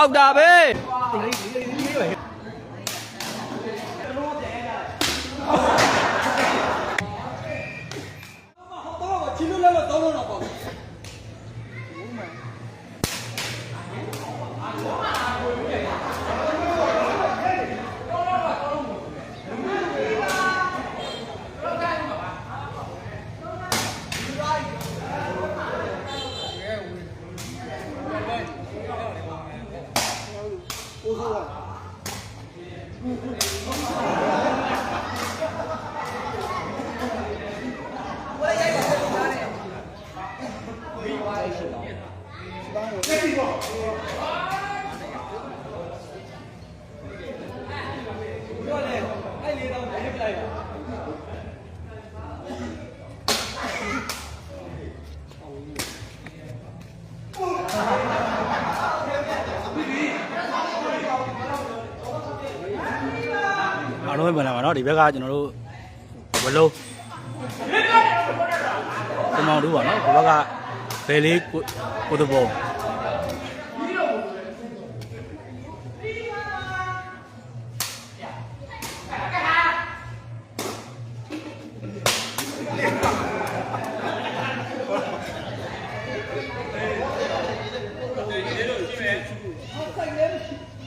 ပေါက်တာပဲ ပဲပြန်လာပါတော့ဒီဘက်ကကျွန်တော်တို့ဘလုံးကမောင်တို့ပါနော်ဒီဘက်ကဘယ်လေးကိုကိုတဘော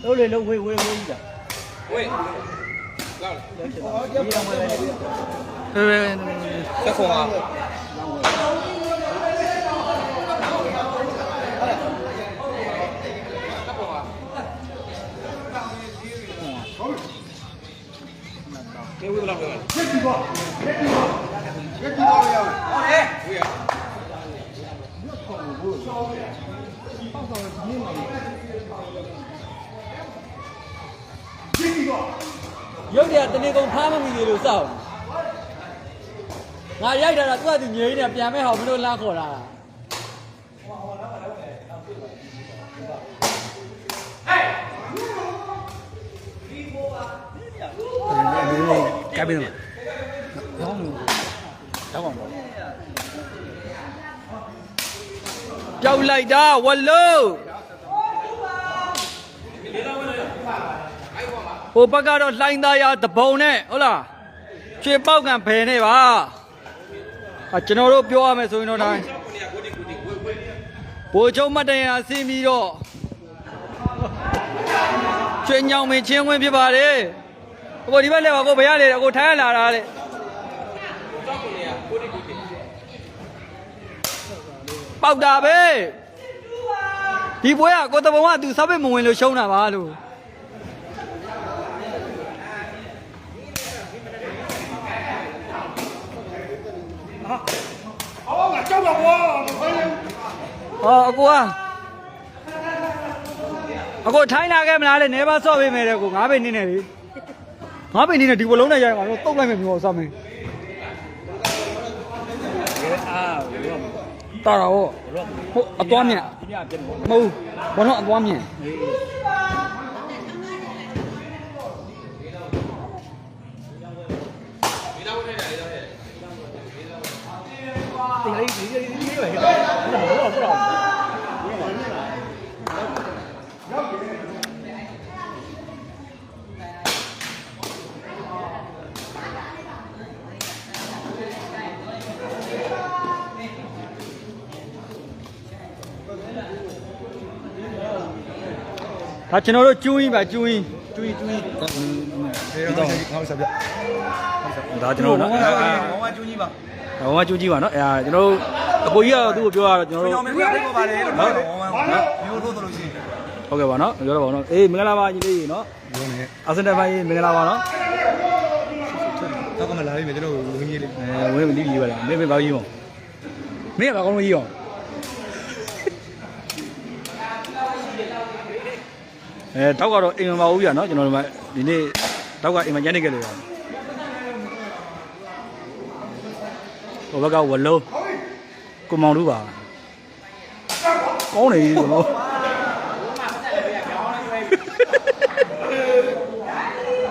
လုံးလေလုံးဝေးဝေးဝေးကြီးတာ ဝေးလောက်ဟဲ့ဟဲ့သက်ခွန်ပါကေဝေးလောက်ပြောရက်ပြီပေါ့ရက်ပြီပေါ့ရက်ပြီပေါ့ရအောင်ဟုတ်တယ်ဝေး ရရုပ်တရက်တနေကုန်ဖားမမိသေးလို့စောက်ငါရိုက်တာကသူကသူငြိမ်းနေပြန်မဲ့ဟောမလို့လမ်းခေါ်လာတာကပ်ပြီးတော့ရောင်းလို့ရောင်းအောင်ပေါ့ကြောက်လိုက်တာဝလုံး ဟိုဘက်ကတော့လှိုင်းသားရတပုံနဲ့ဟုတ်လားချွေပေါက်ကန်ဖယ်နေပါအကျွန်တော်တို့ပြောရမယ်ဆိုရင်တော့တိုင်းဘိုလ်ချုပ်မတ်တရဆင်းပြီးတော့ချွေညောင်မင်းချင်းဝင်ဖြစ်ပါတယ်အကိုဒီဘက်လဲပါကိုဘယ်ရလဲအကိုထိုင်းရလာတာလေပေါက်တာပဲဒီပွဲကကိုတဘုံကသူစပစ်မဝင်လို့ရှုံးတာပါလို့ အော်ငါကြောက်ပါဘောမခိုင်းဘူးဟောအကိုကအကိုထိုင်းလာခဲ့မလားလေနေပါဆော့ပေးမယ်တဲ့ကိုငါးပိန်နေနေလေငါးပိန်နေနေဒီဘလုံးနဲ့ရိုက်မှာတော့တုတ်လိုက်မယ်မျိုးဆော့မယ်တာတော့ဟုတ်အသွားမြတ်မဟုတ်ဘောတော့အသွားမြတ် ဒါကျွန်တော်တို့ကျူးရင်ပါကျူးရင်ကျူးရင်ကျူးရင်ဒီတော့ငါ့ဆက်ပြဒါကျွန်တော်တို့နော်ဘောင်းကကျူးကြီးပါဘောင်းကကျူးကြီးပါနော်အဲဒါကျွန်တော်တို့အကိုကြီးကသူ့ကိုပြောရတော့ကျွန်တော်တို့မင်းကပြောပါလေလို့ပြောတော့ဘောင်းကမျိုးလို့ဆိုလို့ရှိရင်ဟုတ်ကဲ့ပါနော်ပြောတော့ပါနော်အေးမင်္ဂလာပါညီလေးနော်ဘောင်းနဲ့အစင်တပိုင်းမင်္ဂလာပါနော်တော့ကမလာပြီကျွန်တော်ဝင်ကြီးလေးအဲဝင်လီးပြီးပါလားမင်းမင်းဘာကြီးရောမင်းကဘာကောင်းလို့ကြီးရော အဲတောက်ကတော့အိမ်မပါဘူးပြနော်ကျွန်တော်တို့ဒီနေ့တောက်ကအိမ်မညနေခဲ့လို့ရဟိုဘက်ကဝလုံးကိုမောင်တို့ပါကောင်းနေပြီကျွန်တော်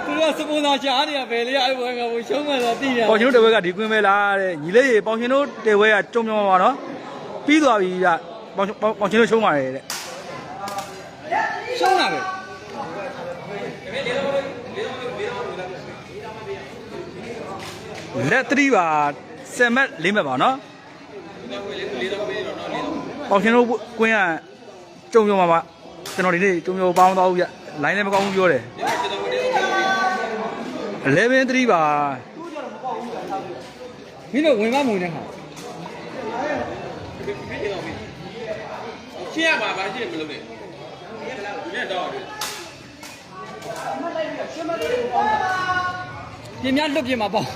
သူကစပွန်ဆာရှားနေတာပဲလေအဲ့ဘွယ်ကဘိုးရှုံးမှတော့သိတယ်ပေါင်ရှင်တို့တဲဝဲကဒီကွင်းပဲလားတဲ့ညီလေးရေပေါင်ရှင်တို့တဲဝဲကကြုံကြုံပါပါနော်ပြီးသွားပြီကပေါင်ပေါင်ရှင်တို့ရှုံးပါတယ်တဲ့ရှုံးတာပဲ လက်3ပါ7မက်4မက်ပါနော်ဟောကျွန်တော်ကွင်းကကြုံကြုံပါပါကျွန်တော်ဒီနေ့ကြုံကြုံပေါင်းတော့ဘူးဗျလိုင်းလည်းမကောင်းဘူးပြောတယ်11 3ပါမင်းတို့ဝင်မမဝင်တဲ့ခါရှင်းရမှာပါရှင်းမလုပ်နဲ့ညက်တော့ပြင်များလွတ်ပြင်မှာပေါ့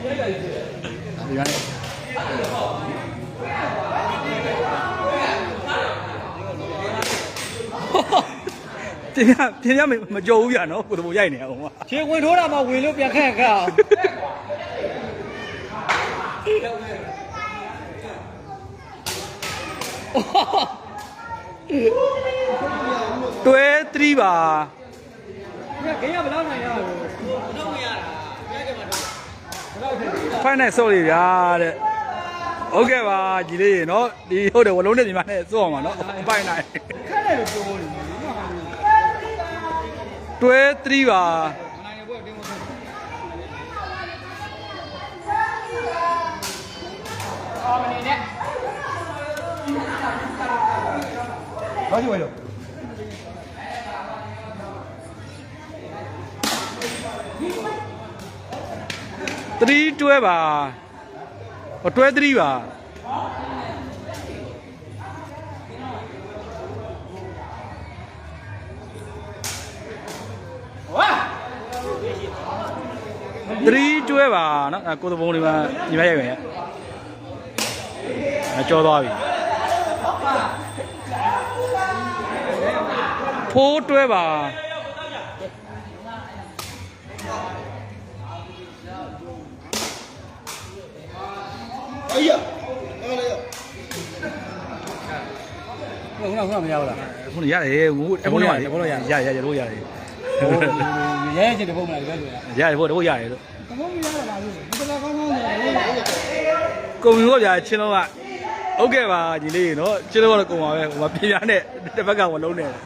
ဒီကနေ့တင်ရတင်ရမကြုံဘူးဗျာနော်ကိုတဘိုရိုက်နေအောင်ကွာခြေဝင်ထိုးတာမှဝင်လို့ပြန်ခက်ခက်အောင်တွဲ3ပါညခင်းရဘယ်လောက်နိုင်ရလဲ ဖိုင်နိုင်ဆော့လေးဗျာတဲ့ဟုတ်ကဲ့ပါကြီးလေးရေနော်ဒီဟုတ်တယ်ဝလုံးနဲ့ညီမနဲ့စော့အောင်ပါနော်ဖိုင်နိုင်ခက်တယ်လို့ပြောနေတယ်တွဲ3ပါနိုင်ရဘွဲ့တင်းမဆုံးဘာကြည့်ဝဲလို့ 3တွဲပါဟောတွဲ3ပါ3တွဲပါနော်အဲကိုသဘုံလေးမှာညီမရိုက်ပဲအဲကြောသွားပြီဖိုးတွဲပါ အေးရအားလေခုနကခုနမရဘူးလားခုနရတယ်ငိုအခုနကရရရရလို့ရတယ်ဟိုရဲချင်တဲ့ပုံမှန်လည်းပဲလို့ရရတယ်ဘို့တော့ရတယ်လို့ဘုံမရတာလားလို့ဘယ်တော့ကောင်းကောင်းလဲကုံမျိုးဗျာချင်းလုံးကဟုတ်ကဲ့ပါညီလေးနော်ချင်းလုံးကတော့ကုံပါပဲဟိုမှာပြပြနဲ့တစ်ဘက်ကဝလုံးနဲ့အား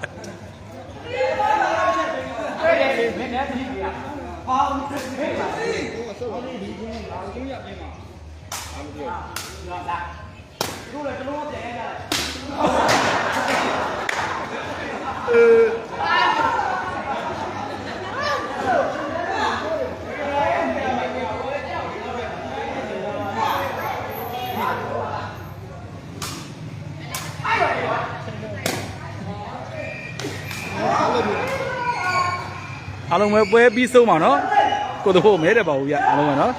လုံးပဲပွဲပြီးဆုံးပါနော်ကိုတို့မဲတယ်ပါဘူးဗျအားလုံးပဲနော်